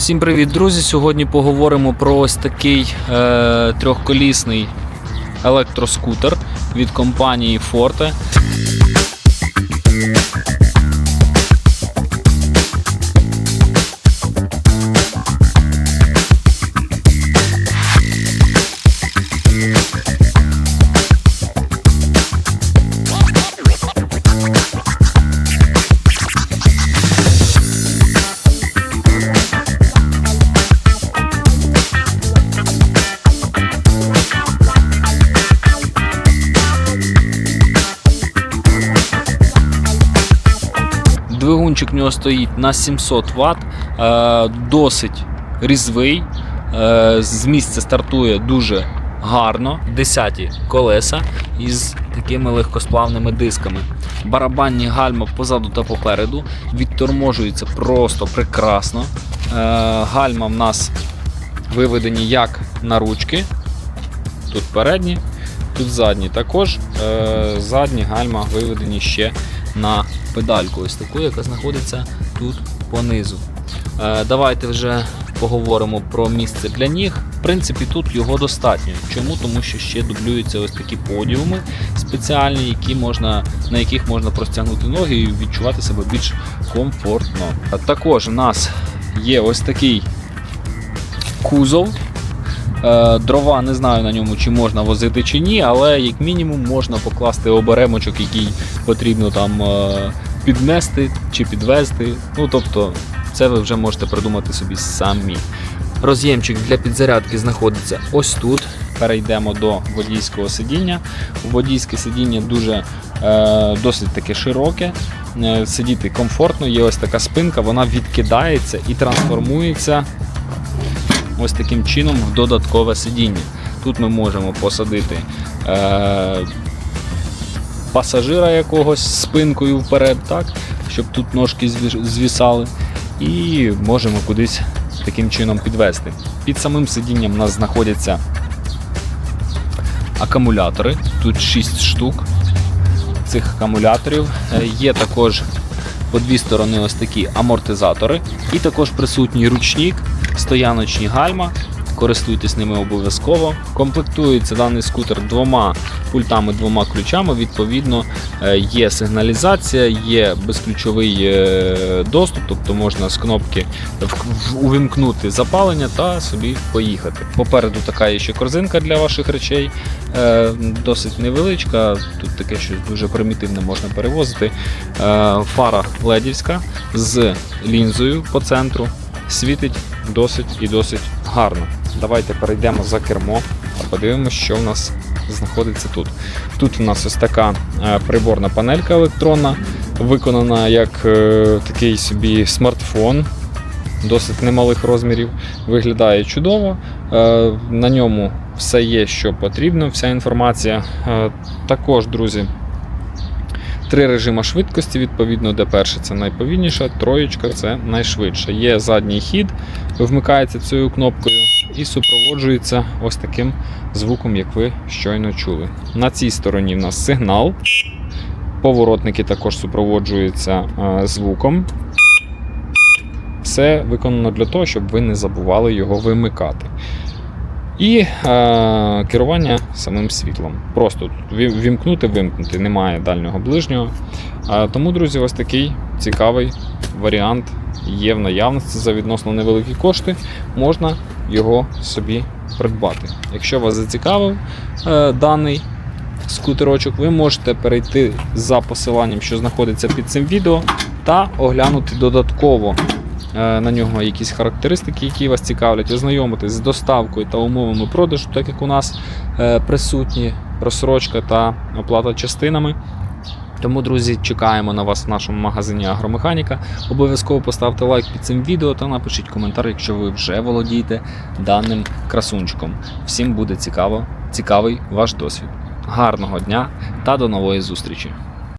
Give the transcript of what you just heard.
Всім привіт, друзі! Сьогодні поговоримо про ось такий е, трьохколісний електроскутер від компанії Forte. Двигунчик в нього стоїть на 700 Вт, е, досить різвий. е, З місця стартує дуже гарно. Десяті колеса із такими легкосплавними дисками. Барабанні гальма позаду та попереду. Відторможується просто прекрасно. Е, Гальма в нас виведені як на ручки. Тут передні, тут задні. Також задні гальма виведені ще на педальку, ось таку, яка знаходиться тут понизу. Е, давайте вже поговоримо про місце для ніг. В принципі, тут його достатньо. Чому? Тому що ще дублюються ось такі подіуми спеціальні, які можна, на яких можна простягнути ноги і відчувати себе більш комфортно. Також у нас є ось такий кузов. Е, Дрова не знаю на ньому, чи можна возити чи ні, але як мінімум можна покласти оберемочок, який потрібно там е, піднести чи підвести. Ну тобто, це ви вже можете придумати собі самі. Роз'ємчик для підзарядки знаходиться ось тут. Перейдемо до водійського сидіння. Водійське сидіння дуже е, досить таке широке. Е, Сидіти комфортно, є ось така спинка, вона відкидається і трансформується ось таким чином в додаткове сидіння. Тут ми можемо посадити е, пасажира якогось спинкою вперед, так, щоб тут ножки звісали, і можемо кудись таким чином підвести. Під самим сидінням у нас знаходяться акумулятори, тут 6 штук цих акумуляторів. Е, Є також по дві сторони ось такі амортизатори, і також присутній ручник, стояночні гальма. Користуйтесь ними обов'язково. Комплектується даний скутер двома пультами, двома ключами. Відповідно, е, є сигналізація, є безключовий е, доступ, тобто можна з кнопки увімкнути запалення та собі поїхати. Попереду така є ще корзинка для ваших речей, е, досить невеличка. Тут таке щось дуже примітивне можна перевозити. Фара ледівська з лінзою по центру. Світить досить і досить гарно. Давайте перейдемо за кермо та подивимося, що в нас знаходиться тут. Тут у нас ось така е, приборна панелька електронна, виконана як е, такий собі смартфон. Досить немалих розмірів, виглядає чудово. Е, На ньому все є, що потрібно, вся інформація. Також, друзі, Три режима швидкості, відповідно, де перше це найповільніша, троєчка це найшвидше. Є задній хід, вмикається цією кнопкою і супроводжується ось таким звуком, як ви щойно чули. На цій стороні в нас сигнал. Поворотники також супроводжуються е, звуком. Все виконано для того, щоб ви не забували його вимикати. І е, керування самим світлом. Просто вімкнути, вимкнути, немає дальнього ближнього. Е, тому, друзі, ось такий цікавий варіант є в наявності за відносно невеликі кошти. Можна його собі придбати. Якщо вас зацікавив е, даний скутерочок, ви можете перейти за посиланням, що знаходиться під цим відео, та оглянути додатково на нього якісь характеристики, які вас цікавлять, ознайомитись з доставкою та умовами продажу, так як у нас е, присутні розсрочка та оплата частинами. Тому, друзі, чекаємо на вас в нашому магазині Агромеханіка. Обов'язково поставте лайк під цим відео та напишіть коментар, якщо ви вже володієте даним красунчиком. Всім буде цікаво, цікавий ваш досвід. Гарного дня та до нової зустрічі!